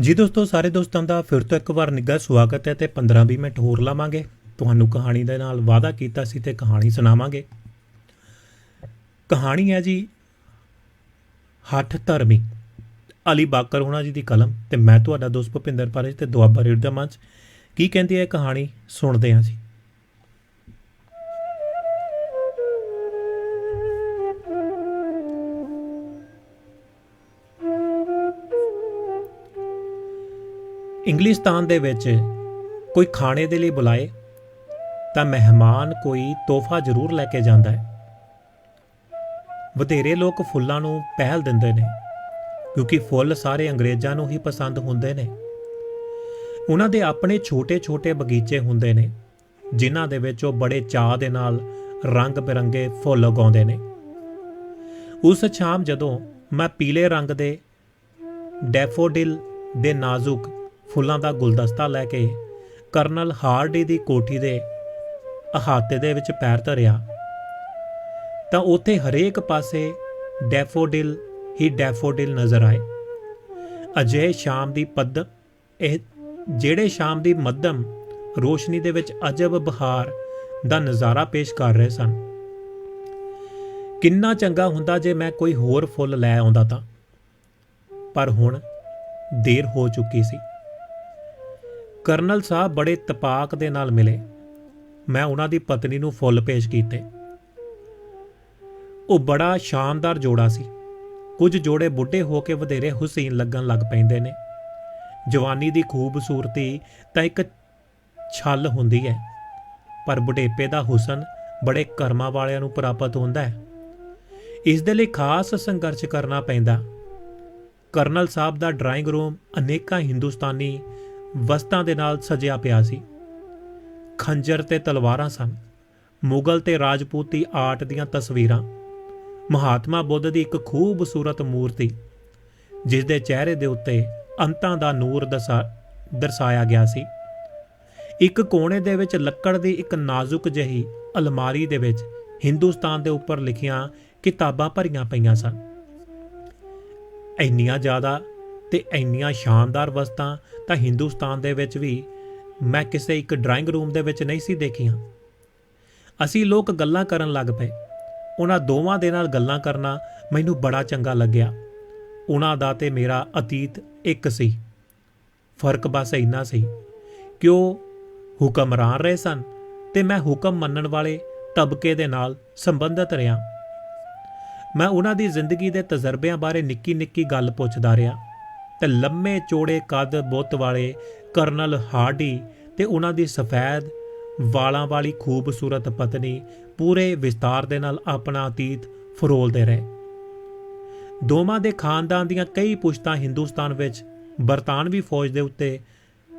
ਜੀ ਦੋਸਤੋ, ਸਾਰੇ ਦੋਸਤਾਂ ਦਾ ਫਿਰ ਤੋਂ ਇੱਕ ਵਾਰ ਨਿੱਘਾ ਸਵਾਗਤ ਹੈ ਤੇ 15-20 ਮਿੰਟ ਹੋਰ ਲਾਵਾਂਗੇ। ਤੁਹਾਨੂੰ ਕਹਾਣੀ ਦੇ ਨਾਲ ਵਾਅਦਾ ਕੀਤਾ ਸੀ ਤੇ ਕਹਾਣੀ ਸੁਣਾਵਾਂਗੇ। ਕਹਾਣੀ ਹੈ ਜੀ, ਹੱਠ ਧਰਮੀ। ਅਲੀ ਬਾਕਰ ਹੋਣਾ ਜੀ ਦੀ ਕਲਮ ਤੇ ਮੈਂ ਤੁਹਾਡਾ ਦੋਸਤ ਭੁਪਿੰਦਰ ਪਾਰੇਜ ਤੇ ਦੁਆਬਾ ਰੇਡ ਦਾ ਮੰਚ। ਕੀ ਕਹਿੰਦੀ ਹੈ ਇਹ ਕਹਾਣੀ? ਸੁਣਦੇ ਹਾਂ ਜੀ। ਇੰਗਲਿਸਤਾਨ ਦੇ ਵਿੱਚ ਕੋਈ ਖਾਣੇ ਦੇ ਲਈ ਬੁਲਾਏ, ਤਾਂ ਮਹਿਮਾਨ ਕੋਈ ਤੋਹਫਾ ਜ਼ਰੂਰ ਲੈ ਕੇ ਜਾਂਦਾ ਹੈ। ਵਧੇਰੇ ਲੋਕ ਫੁੱਲਾਂ ਨੂੰ ਪਹਿਲ ਦਿੰਦੇ ਨੇ, ਕਿਉਂਕਿ ਫੁੱਲ ਸਾਰੇ ਅੰਗਰੇਜ਼ਾਂ ਨੂੰ ਹੀ ਪਸੰਦ ਹੁੰਦੇ ਨੇ। ਉਹਨਾਂ ਦੇ ਆਪਣੇ ਛੋਟੇ-ਛੋਟੇ ਬਗੀਚੇ ਹੁੰਦੇ ਨੇ, ਜਿਨ੍ਹਾਂ ਦੇ ਵਿੱਚ ਉਹ ਬੜੇ ਚਾਅ ਦੇ ਨਾਲ ਰੰਗ ਬਿਰੰਗੇ ਫੁੱਲ ਉਗਾਉਂਦੇ ਨੇ। ਉਸ ਸ਼ਾਮ ਜਦੋਂ ਮੈਂ ਪੀਲੇ ਰੰਗ ਦੇ ਡੈਫੋਡਿਲ ਦੇ ਨਾਜ਼ੁਕ ਫੁੱਲਾਂ ਦਾ ਗੁਲਦਸਤਾ ਲੈ ਕੇ ਕਰਨਲ ਹਾਰਡੀ ਦੀ ਕੋਠੀ ਦੇ ਅਹਾਤੇ ਦੇ ਵਿੱਚ ਪੈਰ ਧਰਿਆ। ਤਾਂ ਉੱਥੇ ਹਰੇਕ ਪਾਸੇ ਡੈਫੋਡਿਲ ਹੀ ਡੈਫੋਡਿਲ ਨਜ਼ਰ ਆਏ। ਅਜੇ ਸ਼ਾਮ ਦੀ ਪੱਦ ਇਹ ਜਿਹੜੇ ਸ਼ਾਮ ਦੀ ਮੱਧਮ ਰੋਸ਼ਨੀ ਦੇ ਵਿੱਚ ਅਜਬ ਬਹਾਰ ਦਾ ਨਜ਼ਾਰਾ ਪੇਸ਼ ਕਰ ਰਹੇ ਸਨ। ਕਿੰਨਾ ਚੰਗਾ ਹੁੰਦਾ ਜੇ ਮੈਂ ਕੋਈ ਹੋਰ ਫੁੱਲ ਲੈ ਆਉਂਦਾ ਤਾਂ। ਪਰ ਹੁਣ ਦੇਰ ਹੋ ਚੁੱਕੀ ਸੀ। ਕਰਨਲ ਸਾਹਿਬ ਬੜੇ ਤਪਾਕ ਦੇ ਨਾਲ ਮਿਲੇ। ਮੈਂ ਉਹਨਾਂ ਦੀ ਪਤਨੀ ਨੂੰ ਫੁੱਲ ਪੇਸ਼ ਕੀਤੇ। ਉਹ ਬੜਾ ਸ਼ਾਨਦਾਰ ਜੋੜਾ ਸੀ। ਕੁਝ ਜੋੜੇ ਬੁੱਢੇ ਹੋ ਕੇ ਵਧੇਰੇ ਹੁਸੈਨ ਲੱਗਣ ਲੱਗ ਪੈਂਦੇ ਨੇ। ਜਵਾਨੀ ਦੀ ਖੂਬਸੂਰਤੀ ਤਾਂ ਇੱਕ ਛਲ ਹੁੰਦੀ ਹੈ। ਪਰ ਬੁਢੇਪੇ ਦਾ ਹੁਸਨ ਬੜੇ ਕਰਮਾਂ ਵਾਲਿਆਂ ਨੂੰ ਪ੍ਰਾਪਤ ਹੁੰਦਾ ਹੈ। ਇਸ ਦੇ ਲਈ ਖਾਸ ਸੰਘਰਸ਼ ਕਰਨਾ ਪੈਂਦਾ। ਕਰਨਲ ਸਾਹਿਬ ਦਾ ਡਰਾਇੰਗ ਰੂਮ ਅਨੇਕਾਂ ਹਿੰਦੁਸਤਾਨੀ ਵਸਤਾਂ ਦੇ ਨਾਲ ਸਜਿਆ ਪਿਆ ਸੀ। ਖੰਜਰ ਤੇ ਤਲਵਾਰਾਂ ਸਨ। ਮੁਗਲ ਤੇ ਰਾਜਪੂਤੀ ਆਰਟ ਦੀਆਂ ਤਸਵੀਰਾਂ। ਮਹਾਤਮਾ ਬੁੱਧ ਦੀ ਇੱਕ ਖੂਬਸੂਰਤ ਮੂਰਤੀ ਜਿਸ ਦੇ ਚਿਹਰੇ ਦੇ ਉੱਤੇ ਅੰਤਾਂ ਦਾ ਨੂਰ ਦਸਾ, ਦਰਸਾਇਆ ਗਿਆ ਸੀ। ਇੱਕ ਕੋਨੇ ਦੇ ਵਿੱਚ ਲੱਕੜ ਦੀ ਇੱਕ ਨਾਜ਼ੁਕ ਜਿਹੀ ਅਲਮਾਰੀ ਦੇ ਵਿੱਚ ਹਿੰਦੁਸਤਾਨ ਦੇ ਉੱਪਰ ਲਿਖੀਆਂ ਕਿਤਾਬਾਂ ਭਰੀਆਂ ਪਈਆਂ ਸਨ। ਇੰਨੀਆਂ ਜ਼ਿਆਦਾ ਤੇ ਇੰਨੀਆਂ ਸ਼ਾਨਦਾਰ ਵਸਤਾਂ ਤਾਂ ਹਿੰਦੁਸਤਾਨ ਦੇ ਵਿੱਚ ਵੀ ਮੈਂ ਕਿਸੇ ਇੱਕ ਡਰਾਇੰਗ ਰੂਮ ਦੇ ਵਿੱਚ ਨਹੀਂ ਸੀ ਦੇਖੀਆਂ। ਅਸੀਂ ਲੋਕ ਗੱਲਾਂ ਕਰਨ ਲੱਗ ਪਏ। ਉਹਨਾਂ ਦੋਵਾਂ ਦੇ ਨਾਲ ਗੱਲਾਂ ਕਰਨਾ ਮੈਨੂੰ ਬੜਾ ਚੰਗਾ ਲੱਗਿਆ। ਉਹਨਾਂ ਦਾ ਤੇ ਮੇਰਾ ਅਤੀਤ ਇੱਕ ਸੀ। ਫ਼ਰਕ ਬਸ ਇੰਨਾ ਸੀ ਕਿ ਉਹ ਹੁਕਮਰਾਨ ਰਹੇ ਸਨ ਤੇ ਮੈਂ ਹੁਕਮ ਮੰਨਣ ਵਾਲੇ ਤਬਕੇ ਦੇ ਨਾਲ ਸੰਬੰਧਿਤ ਰਿਹਾ। ਮੈਂ ਉਹਨਾਂ ਦੀ ਜ਼ਿੰਦਗੀ ਦੇ ਤਜਰਬਿਆਂ ਬਾਰੇ ਨਿੱਕੀ ਨਿੱਕੀ ਗੱਲ ਪੁੱਛਦਾ ਰਿਹਾ। ਤੇ ਲੰਮੇ ਚੌੜੇ ਕੱਦ ਬੁੱਤ ਵਾਲੇ ਕਰਨਲ ਹਾਰਡੀ ਤੇ ਉਹਨਾਂ ਦੀ ਸਫੈਦ ਵਾਲਾਂ ਵਾਲੀ ਖੂਬਸੂਰਤ ਪਤਨੀ ਪੂਰੇ ਵਿਸਤਾਰ ਦੇ ਨਾਲ ਆਪਣਾ ਅਤੀਤ ਫਰੋਲਦੇ ਰਹੇ। ਦੋਵਾਂ ਦੇ ਖਾਨਦਾਨ ਦੀਆਂ ਕਈ ਪੁਸ਼ਤਾਂ ਹਿੰਦੁਸਤਾਨ ਵਿੱਚ ਬਰਤਾਨਵੀ ਫੌਜ ਦੇ ਉੱਤੇ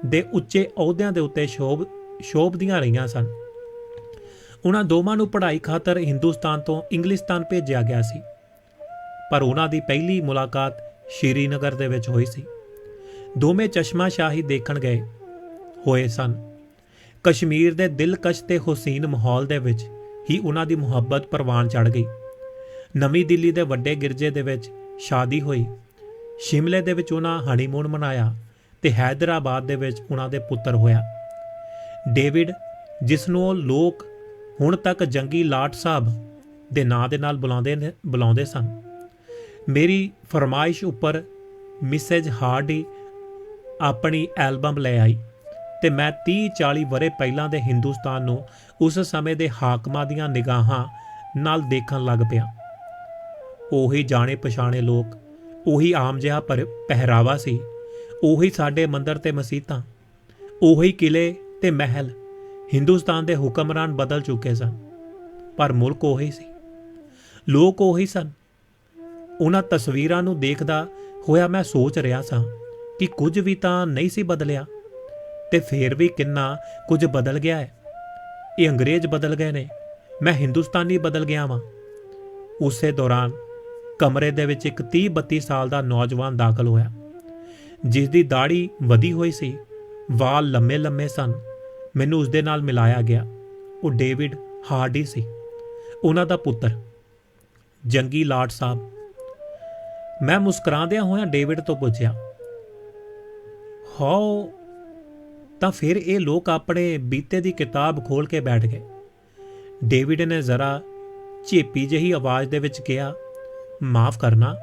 ਦੇ ਉੱਚੇ ਅਹੁਦਿਆਂ ਦੇ ਉੱਤੇ ਸ਼ੋਭ ਸ਼ੋਭਦੀਆਂ ਰਹੀਆਂ ਸਨ। ਉਹਨਾਂ ਦੋਵਾਂ ਨੂੰ ਪੜ੍ਹਾਈ ਖਾਤਰ ਹਿੰਦੁਸਤਾਨ ਤੋਂ ਇੰਗਲਿਸਤਾਨ ਭੇਜਿਆ ਗਿਆ ਸੀ। ਪਰ ਉਹਨਾਂ ਦੀ ਪਹਿਲੀ ਮੁਲਾਕਾਤ ਸ਼੍ਰੀਨਗਰ ਦੇ ਵਿੱਚ ਹੋਈ ਸੀ। ਦੋਵੇਂ ਚਸ਼ਮਾ ਸ਼ਾਹੀ ਦੇਖਣ ਗਏ, ਹੋਏ ਸਨ। ਕਸ਼ਮੀਰ ਦੇ ਦਿਲਕਸ਼ ਤੇ ਹੁਸੈਨ ਮਾਹੌਲ ਦੇ ਵਿੱਚ ਹੀ ਉਹਨਾਂ ਦੀ ਮੁਹੱਬਤ ਪਰਵਾਨ ਚੜ ਗਈ। ਨਵੀਂ ਦਿੱਲੀ ਦੇ ਵੱਡੇ ਗਿਰਜੇ ਦੇ ਵਿੱਚ ਸ਼ਾਦੀ ਹੋਈ। ਸ਼ਿਮਲੇ ਦੇ ਵਿੱਚ ਉਹਨਾਂ ਹਨੀਮੂਨ ਮਨਾਇਆ ਤੇ ਹైదరాబాద్ ਦੇ ਵਿੱਚ ਉਹਨਾਂ ਦੇ ਪੁੱਤਰ ਹੋਇਆ। ਡੇਵਿਡ, ਜਿਸ ਨੂੰ ਲੋਕ ਹੁਣ ਤੱਕ ਜੰਗੀ ਲਾਟ ਸਾਹਿਬ ਦੇ ਨਾਂ ਦੇ ਨਾਲ ਬੁਲਾਉਂਦੇ ਬੁਲਾਉਂਦੇ ਸਨ। ਮੇਰੀ ਫਰਮਾਇਸ਼ ਉੱਪਰ ਮਿਸੇਜ ਹਾਰਡੀ ਆਪਣੀ ਐਲਬਮ ਲੈ ਆਈ ਤੇ ਮੈਂ 30 40 ਵਰੇ ਪਹਿਲਾਂ ਦੇ ਹਿੰਦੁਸਤਾਨ ਨੂੰ ਉਸ ਸਮੇਂ ਦੇ ਹਾਕਮਾਂ ਦੀਆਂ ਨਿਗਾਹਾਂ ਨਾਲ ਦੇਖਣ ਲੱਗ ਪਿਆ। ਉਹੀ ਜਾਣੇ ਪਛਾਣੇ ਲੋਕ, ਉਹੀ ਆਮ ਜਿਹਾ ਪਰ ਪਹਿਰਾਵਾ ਸੀ, ਉਹੀ ਸਾਡੇ ਮੰਦਰ ਤੇ ਮਸੀਤਾਂ, ਉਹੀ ਕਿਲੇ ਤੇ ਮਹਿਲ, ਹਿੰਦੁਸਤਾਨ ਦੇ ਹੁਕਮਰਾਨ ਬਦਲ ਚੁੱਕੇ ਸਨ, ਪਰ ਮੁਲਕ ਉਹੀ ਸੀ। ਲੋਕ ਉਹੀ ਸਨ। ਉਹਨਾਂ ਤਸਵੀਰਾਂ ਨੂੰ ਦੇਖਦਾ ਹੋਇਆ ਮੈਂ ਸੋਚ ਰਿਹਾ ਸਾਂ ਕਿ ਕੁਝ ਵੀ ਤਾਂ ਨਹੀਂ ਸੀ ਬਦਲਿਆ ਤੇ ਫੇਰ ਵੀ ਕਿੰਨਾ ਕੁਝ ਬਦਲ ਗਿਆ ਹੈ। ਇਹ ਅੰਗਰੇਜ਼ ਬਦਲ ਗਏ ਨੇ, ਮੈਂ ਹਿੰਦੁਸਤਾਨੀ ਬਦਲ ਗਿਆ ਵਾਂ। ਉਸੇ ਦੌਰਾਨ ਕਮਰੇ ਦੇ ਵਿੱਚ ਇੱਕ 30 32 ਸਾਲ ਦਾ ਨੌਜਵਾਨ ਦਾਖਲ ਹੋਇਆ ਜਿਸ ਦੀ ਦਾੜੀ ਵਧੀ ਹੋਈ ਸੀ, ਵਾਲ ਲੰਮੇ ਲੰਮੇ ਸਨ, ਮੈਨੂੰ ਉਸ ਦੇ ਨਾਲ ਮਿਲਾਇਆ ਗਿਆ। ਉਹ ਡੇਵਿਡ ਹਾਰਡੀ ਸੀ, ਉਹਨਾਂ ਦਾ ਪੁੱਤਰ, ਜੰਗੀ ਲਾਟ ਸਾਹਿਬ। ਮੈਂ ਮੁਸਕਰਾਉਂਦਿਆਂ ਹੋਇਆਂ ਡੇਵਿਡ ਤੋਂ ਪੁੱਛਿਆ ਹਾਓ ਤਾਂ ਫਿਰ ਇਹ ਲੋਕ ਆਪਣੇ ਬੀਤੇ ਦੀ ਕਿਤਾਬ ਖੋਲ ਕੇ ਬੈਠ ਗਏ। ਡੇਵਿਡ ਨੇ ਜ਼ਰਾ ਝੇਪੀ ਜਿਹੀ ਆਵਾਜ਼ ਦੇ ਵਿੱਚ ਕਿਹਾ, ਮਾਫ ਕਰਨਾ,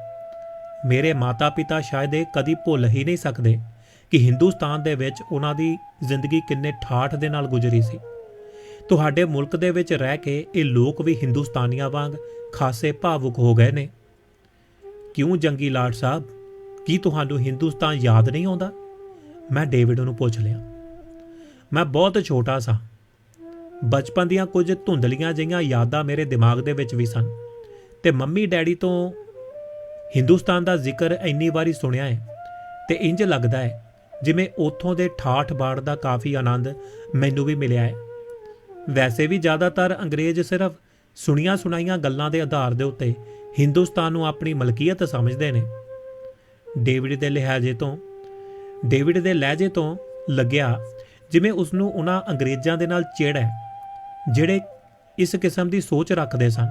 ਮੇਰੇ ਮਾਤਾ-ਪਿਤਾ ਸ਼ਾਇਦ ਇਹ ਕਦੀ ਭੁੱਲ ਹੀ ਨਹੀਂ ਸਕਦੇ ਕਿ ਹਿੰਦੁਸਤਾਨ ਦੇ ਵਿੱਚ ਉਹਨਾਂ ਦੀ ਜ਼ਿੰਦਗੀ ਕਿੰਨੇ ਠਾਠ ਦੇ ਨਾਲ ਗੁਜ਼ਰੀ ਸੀ। ਤੁਹਾਡੇ ਮੁਲਕ ਦੇ ਵਿੱਚ ਰਹਿ ਕੇ ਇਹ ਲੋਕ ਵੀ ਹਿੰਦੁਸਤਾਨੀਆਂ ਵਾਂਗ ਖਾਸੇ ਭਾਵੁਕ ਹੋ ਗਏ ਨੇ। ਕਿਉਂ ਜੰਗੀ ਲਾਟ ਸਾਹਿਬ? ਕੀ ਤੁਹਾਨੂੰ ਹਿੰਦੁਸਤਾਨ ਯਾਦ ਨਹੀਂ ਆਉਂਦਾ? ਮੈਂ ਡੇਵਿਡ ਨੂੰ ਪੁੱਛ ਲਿਆ। ਮੈਂ ਬਹੁਤ ਛੋਟਾ ਸਾਂ। ਬਚਪਨ ਦੀਆਂ ਕੁਝ ਧੁੰਦਲੀਆਂ ਜਿਹੀਆਂ ਯਾਦਾਂ ਮੇਰੇ ਦਿਮਾਗ ਦੇ ਵਿੱਚ ਵੀ ਸਨ। ਤੇ ਮੰਮੀ ਡੈਡੀ ਤੋਂ ਹਿੰਦੁਸਤਾਨ ਦਾ ਜ਼ਿਕਰ ਇੰਨੀ ਵਾਰੀ ਸੁਣਿਆ ਹੈ ਤੇ ਇੰਜ ਲੱਗਦਾ ਹੈ, ਜਿਵੇਂ ਉੱਥੋਂ ਦੇ ਠਾਠ ਬਾੜ ਦਾ ਕਾਫੀ ਆਨੰਦ ਮੈਨੂੰ ਵੀ ਮਿਲਿਆ ਹੈ। ਵੈਸੇ ਵੀ ਜ਼ਿਆਦਾਤਰ ਅੰਗਰੇਜ਼ ਸਿਰਫ ਸੁਣੀਆਂ ਸੁਣਾਈਆਂ ਗੱਲਾਂ ਦੇ ਆਧਾਰ ਦੇ ਉੱਤੇ ਹਿੰਦੁਸਤਾਨ ਨੂੰ ਆਪਣੀ ਮਲਕੀਅਤ ਸਮਝਦੇ ਨੇ। ਡੇਵਿਡ ਦੇ ਲਹਿਜੇ ਤੋਂ, ਡੇਵਿਡ ਦੇ ਲਹਿਜੇ ਤੋਂ ਲੱਗਿਆ ਜਿਵੇਂ ਉਸ ਨੂੰ ਉਹਨਾਂ ਅੰਗਰੇਜ਼ਾਂ ਦੇ ਨਾਲ ਚਿੜ ਹੈ, ਜਿਹੜੇ ਇਸ ਕਿਸਮ ਦੀ ਸੋਚ ਰੱਖਦੇ ਸਨ।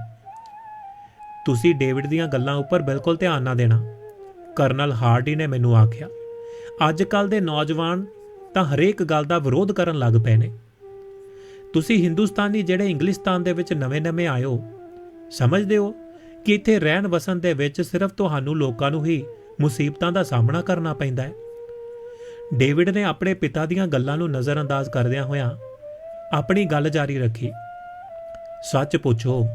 ਤੁਸੀਂ ਡੇਵਿਡ ਦੀਆਂ ਗੱਲਾਂ ਉੱਪਰ ਬਿਲਕੁਲ ਧਿਆਨ ਨਾ ਦੇਣਾ, ਕਰਨਲ ਹਾਰਡੀ ਨੇ ਮੈਨੂੰ ਆਖਿਆ। ਅੱਜ ਕੱਲ ਦੇ ਨੌਜਵਾਨ ਤਾਂ ਹਰੇਕ ਗੱਲ ਦਾ ਵਿਰੋਧ ਕਰਨ ਲੱਗ ਪਏ ਨੇ। ਤੁਸੀਂ ਹਿੰਦੁਸਤਾਨੀ ਜਿਹੜੇ ਇੰਗਲਿਸਤਾਨ ਦੇ ਵਿੱਚ ਨਵੇਂ-ਨਵੇਂ ਆਏ ਹੋ, ਸਮਝਦੇ ਹੋ? ਕਿ ਇੱਥੇ ਰਹਿਣ ਵਸਣ ਦੇ ਵਿੱਚ ਸਿਰਫ ਤੁਹਾਨੂੰ ਲੋਕਾਂ ਨੂੰ ਹੀ ਮੁਸੀਬਤਾਂ ਦਾ ਸਾਹਮਣਾ ਕਰਨਾ ਪੈਂਦਾ ਹੈ। ਡੇਵਿਡ ਨੇ ਆਪਣੇ ਪਿਤਾ ਦੀਆਂ ਗੱਲਾਂ ਨੂੰ ਨਜ਼ਰਅੰਦਾਜ਼ ਕਰਦਿਆਂ ਹੋਇਆਂ ਆਪਣੀ ਗੱਲ ਜਾਰੀ ਰੱਖੀ। ਸੱਚ ਪੁੱਛੋ,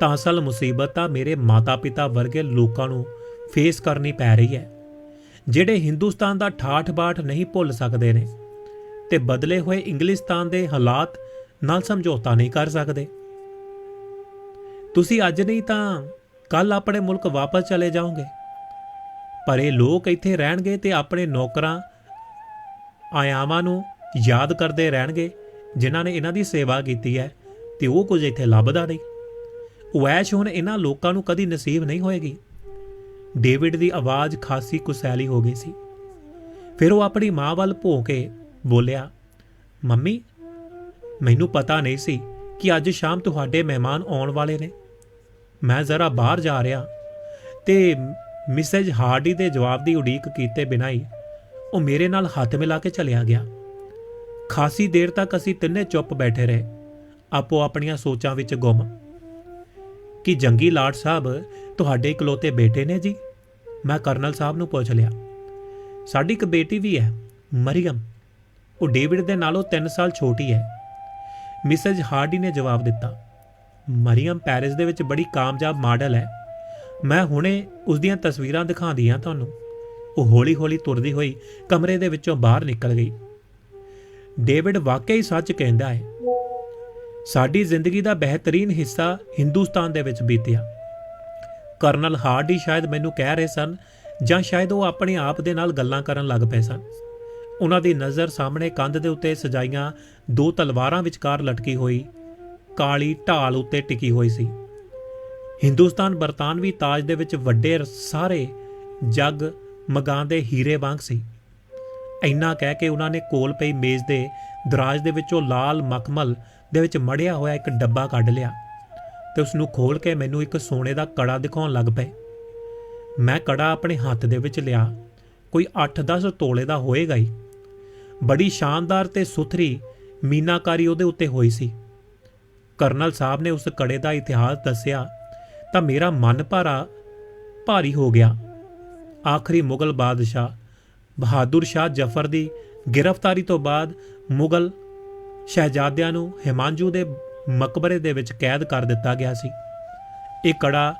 ਤਾਂ ਅਸਲ ਮੁਸੀਬਤ ਤਾਂ ਮੇਰੇ ਮਾਤਾ-ਪਿਤਾ ਵਰਗੇ ਲੋਕਾਂ ਨੂੰ ਫੇਸ ਕਰਨੀ ਪੈ ਰਹੀ ਹੈ, ਜਿਹੜੇ ਹਿੰਦੁਸਤਾਨ ਦਾ ਠਾਠ-ਬਾਠ ਨਹੀਂ ਭੁੱਲ ਸਕਦੇ ਨੇ ਤੇ ਬਦਲੇ ਹੋਏ ਇੰਗਲਿਸਤਾਨ ਦੇ ਹਾਲਾਤ ਨਾਲ ਸਮਝੌਤਾ ਨਹੀਂ ਕਰ ਸਕਦੇ। ਤੁਸੀਂ ਅੱਜ ਨਹੀਂ ਤਾਂ ਕੱਲ ਆਪਣੇ ਮੁਲਕ ਵਾਪਸ ਚਲੇ ਜਾਓਗੇ। ਪਰ ਇਹ ਲੋਕ ਇੱਥੇ ਰਹਿਣਗੇ ਤੇ ਆਪਣੇ ਨੌਕਰਾਂ, ਆਇਆਵਾਂ ਨੂੰ ਯਾਦ ਕਰਦੇ ਰਹਿਣਗੇ, ਜਿਨ੍ਹਾਂ ਨੇ ਇਹਨਾਂ ਦੀ ਸੇਵਾ ਕੀਤੀ ਹੈ, ਤੇ ਉਹ ਕੁਝ ਇੱਥੇ ਲੱਭਦਾ ਨਹੀਂ। ਉਹ ਹੁਣ ਇਹਨਾਂ ਲੋਕਾਂ ਨੂੰ ਕਦੀ ਨਸੀਬ ਨਹੀਂ ਹੋਏਗੀ। ਡੇਵਿਡ ਦੀ ਆਵਾਜ਼ ਖਾਸੀ ਕੁਸੈਲੀ ਹੋ ਗਈ ਸੀ। ਫਿਰ ਉਹ ਆਪਣੀ ਮਾਂ ਵੱਲ ਭੋ ਕੇ ਬੋਲਿਆ, ਮੰਮੀ, ਮੈਨੂੰ ਪਤਾ ਨਹੀਂ ਸੀ ਕਿ ਅੱਜ ਸ਼ਾਮ ਤੁਹਾਡੇ ਮਹਿਮਾਨ ਆਉਣ ਵਾਲੇ ਨੇ। ਮੈਂ ਜ਼ਰਾ ਬਾਹਰ ਜਾ ਰਿਹਾ ਤੇ ਮਿਸਜ਼ ਹਾਰਡੀ ਦੇ ਜਵਾਬ ਦੀ ਉਡੀਕ ਕੀਤੇ ਬਿਨਾਂ ਹੀ ਉਹ ਮੇਰੇ ਨਾਲ ਹੱਥ ਮਿਲਾ ਕੇ ਚਲਿਆ ਗਿਆ। ਖਾਸੀ ਦੇਰ ਤੱਕ ਅਸੀਂ ਤਿੰਨੇ ਚੁੱਪ ਬੈਠੇ ਰਹੇ। ਆਪੋ ਆਪਣੀਆਂ ਸੋਚਾਂ ਵਿੱਚ ਗੁੰਮ। ਕਿ ਜੰਗੀ ਲਾਟ ਸਾਹਿਬ ਤੁਹਾਡੇ ਇਕਲੌਤੇ ਬੇਟੇ ਨੇ ਜੀ? ਮੈਂ ਕਰਨਲ ਸਾਹਿਬ ਨੂੰ ਪੁੱਛ ਲਿਆ। ਸਾਡੀ ਇੱਕ ਬੇਟੀ ਵੀ ਹੈ ਮਰੀਮ ਉਹ ਡੇਵਿਡ ਦੇ ਨਾਲੋਂ 3 ਸਾਲ ਛੋਟੀ ਹੈ। ਮਿਸਜ ਹਾਰਡੀ ਨੇ ਜਵਾਬ ਦਿੱਤਾ। ਮਰੀਮ ਪੈਰਿਸ ਦੇ ਵਿੱਚ ਬੜੀ ਕਾਮਯਾਬ ਮਾਡਲ ਹੈ। ਮੈਂ ਹੁਣੇ ਉਸ ਦੀਆਂ ਤਸਵੀਰਾਂ ਦਿਖਾਉਂਦੀ ਹਾਂ ਤੁਹਾਨੂੰ। ਉਹ ਹੌਲੀ-ਹੌਲੀ ਤੁਰਦੀ ਹੋਈ ਕਮਰੇ ਦੇ ਵਿੱਚੋਂ ਬਾਹਰ ਨਿਕਲ ਗਈ। ਡੇਵਿਡ ਵਾਕਈ ਸੱਚ ਕਹਿੰਦਾ ਹੈ, ਸਾਡੀ ਜ਼ਿੰਦਗੀ ਦਾ ਬਿਹਤਰੀਨ ਹਿੱਸਾ ਹਿੰਦੁਸਤਾਨ ਦੇ ਵਿੱਚ ਬੀਤਿਆ। ਕਰਨਲ ਹਾਰਡੀ ਸ਼ਾਇਦ ਮੈਨੂੰ ਕਹਿ ਰਹੇ ਸਨ ਜਾਂ ਸ਼ਾਇਦ ਉਹ ਆਪਣੇ ਆਪ ਦੇ ਨਾਲ ਗੱਲਾਂ ਕਰਨ ਲੱਗ ਪਏ ਸਨ। ਉਹਨਾਂ ਦੀ ਨਜ਼ਰ ਸਾਹਮਣੇ ਕੰਧ ਦੇ ਉੱਤੇ ਸਜਾਈਆਂ ਦੋ ਤਲਵਾਰਾਂ ਵਿਚਕਾਰ ਲਟਕੀ ਹੋਈ। ਕਾਲੀ ਢਾਲ ਉੱਤੇ ਟਿਕੀ ਹੋਈ ਸੀ। ਹਿੰਦੁਸਤਾਨ ਬਰਤਾਨਵੀ ਤਾਜ ਦੇ ਵਿੱਚ ਵੱਡੇ ਸਾਰੇ ਜੱਗ ਮਗਾਂ ਦੇ ਹੀਰੇ ਵਾਂਗ ਸੀ। ਇੰਨਾ ਕਹਿ ਕੇ ਉਹਨਾਂ ਨੇ ਕੋਲ ਪਈ ਮੇਜ਼ ਦੇ ਦਰਾਜ ਦੇ ਵਿੱਚੋਂ ਲਾਲ ਮਖਮਲ ਦੇ ਵਿੱਚ ਮੜਿਆ ਹੋਇਆ ਇੱਕ ਡੱਬਾ ਕੱਢ ਲਿਆ ਤੇ ਉਸ ਨੂੰ ਖੋਲ ਕੇ ਮੈਨੂੰ ਇੱਕ ਸੋਨੇ ਦਾ ਕੜਾ ਦਿਖਾਉਣ ਲੱਗ ਪਏ। ਮੈਂ ਕੜਾ ਆਪਣੇ ਹੱਥ ਦੇ ਵਿੱਚ ਲਿਆ। ਕੋਈ 8-10 ਤੋਲੇ ਦਾ ਹੋਏਗਾ ਹੀ। ਬੜੀ ਸ਼ਾਨਦਾਰ ਤੇ ਸੁਥਰੀ ਮੀਨਾਕਾਰੀ ਉਹਦੇ ਉੱਤੇ ਹੋਈ ਸੀ। ਕਰਨਲ ਸਾਹਿਬ ਨੇ ਉਸ ਕੜੇ ਦਾ ਇਤਿਹਾਸ ਦੱਸਿਆ ਤਾਂ ਮੇਰਾ ਮਨ ਭਾਰਾ ਭਾਰੀ ਹੋ ਗਿਆ। ਆਖਰੀ ਮੁਗਲ ਬਾਦਸ਼ਾਹ ਬਹਾਦਰ ਸ਼ਾਹ ਜ਼ਫਰ ਦੀ ਗ੍ਰਿਫਤਾਰੀ ਤੋਂ ਬਾਅਦ ਮੁਗਲ ਸ਼ਹਿਜ਼ਾਦਿਆਂ ਨੂੰ ਹਿਮਾਂਜੂ ਦੇ ਮਕਬਰੇ ਦੇ ਵਿੱਚ ਕੈਦ ਕਰ ਦਿੱਤਾ ਗਿਆ ਸੀ। ਇਹ ਕੜਾ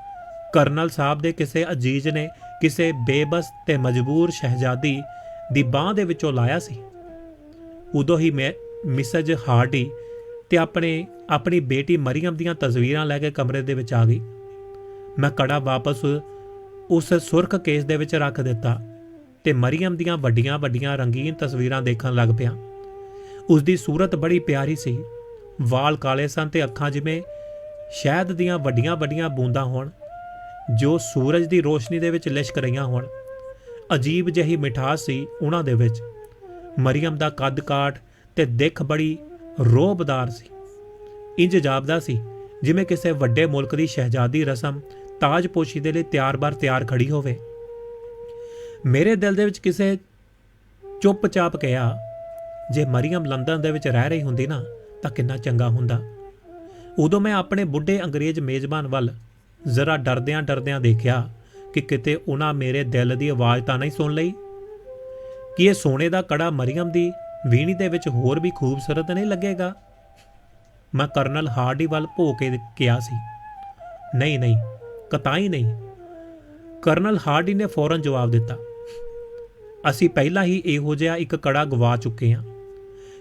ਕਰਨਲ ਸਾਹਿਬ ਦੇ ਕਿਸੇ ਅਜੀਜ਼ ਨੇ ਕਿਸੇ ਬੇਬਸ ਤੇ ਮਜਬੂਰ ਸ਼ਹਿਜ਼ਾਦੀ ਦੀ ਬਾਹ ਦੇ ਵਿੱਚੋਂ ਲਾਇਆ ਸੀ। ਉਦੋਂ ਹੀ ਮੈਂ ਮਿਸਜ ਹਾਰਡੀ ਤੇ ਆਪਣੇ ਆਪਣੀ ਬੇਟੀ ਮਰੀਮ ਦੀਆਂ ਤਸਵੀਰਾਂ ਲੈ ਕੇ ਕਮਰੇ ਦੇ ਵਿੱਚ ਆ ਗਈ। ਮੈਂ ਕੜਾ ਵਾਪਸ ਉਸ ਸੁਰਖ ਕੇਸ ਦੇ ਵਿੱਚ ਰੱਖ ਦਿੱਤਾ ਤੇ ਮਰੀਮ ਦੀਆਂ ਵੱਡੀਆਂ ਵੱਡੀਆਂ ਰੰਗੀਨ ਤਸਵੀਰਾਂ ਦੇਖਣ ਲੱਗ ਪਿਆ। ਉਸ ਦੀ ਸੂਰਤ ਬੜੀ ਪਿਆਰੀ ਸੀ। ਵਾਲ ਕਾਲੇ ਸਨ ਤੇ ਅੱਖਾਂ ਜਿਵੇਂ ਸ਼ਹਿਦ ਦੀਆਂ ਵੱਡੀਆਂ ਵੱਡੀਆਂ ਬੂੰਦਾਂ ਹੋਣ, ਜੋ ਸੂਰਜ ਦੀ ਰੋਸ਼ਨੀ ਦੇ ਵਿੱਚ ਲਿਸ਼ਕ ਰਹੀਆਂ ਹੋਣ। ਅਜੀਬ ਜਿਹੀ ਮਿਠਾਸ ਸੀ ਉਹਨਾਂ ਦੇ ਵਿੱਚ। ਮਰੀਮ ਦਾ ਕੱਦ ਕਾਠ ਤੇ ਦਿੱਖ ਬੜੀ ਰੋਬਦਾਰ ਸੀ। ਇੰਜ ਜਾਪਦਾ ਸੀ, ਜਿਵੇਂ ਕਿਸੇ ਵੱਡੇ ਮੁਲਕ ਦੀ ਸ਼ਹਿਜ਼ਾਦੀ ਰਸਮ ਤਾਜਪੋਸ਼ੀ ਦੇ ਲਈ ਤਿਆਰ ਬਾਰ ਤਿਆਰ ਖੜੀ ਹੋਵੇ। ਮੇਰੇ ਦਿਲ ਦੇ ਵਿੱਚ ਕਿਸੇ ਚੁੱਪਚਾਪ ਕਿਹਾ, ਜੇ ਮਰੀਮ ਲੰਡਨ ਦੇ ਵਿੱਚ ਰਹਿ ਰਹੀ ਹੁੰਦੀ ਨਾ, ਤਾਂ ਕਿੰਨਾ ਚੰਗਾ ਹੁੰਦਾ। ਉਦੋਂ ਮੈਂ ਆਪਣੇ ਬੁੱਢੇ ਅੰਗਰੇਜ਼ ਮੇਜ਼ਬਾਨ ਵੱਲ ਜ਼ਰਾ ਡਰਦਿਆਂ ਡਰਦਿਆਂ ਦੇਖਿਆ ਕਿ ਕਿਤੇ ਉਹਨਾਂ ਮੇਰੇ ਦਿਲ ਦੀ ਆਵਾਜ਼ ਤਾਂ ਨਹੀਂ ਸੁਣ ਲਈ। ਕਿ ਇਹ ਸੋਨੇ ਦਾ ਕੜਾ ਮਰੀਮ ਦੀ ਵੀਣੀ ਦੇ ਵਿੱਚ ਹੋਰ ਵੀ ਖੂਬਸੂਰਤ ਨਹੀਂ ਲੱਗੇਗਾ? ਮੈਂ ਕਰਨਲ ਹਾਰਡੀ ਵੱਲ ਭੋ ਕੇ ਕਿਹਾ ਸੀ। ਨਹੀਂ ਨਹੀਂ, ਕਤਾਈ ਨਹੀਂ। ਕਰਨਲ ਹਾਰਡੀ ਨੇ ਫੌਰਨ ਜਵਾਬ ਦਿੱਤਾ। ਅਸੀਂ ਪਹਿਲਾਂ ਹੀ ਇਹੋ ਜਿਹਾ ਇੱਕ ਕੜਾ ਗਵਾ ਚੁੱਕੇ ਹਾਂ।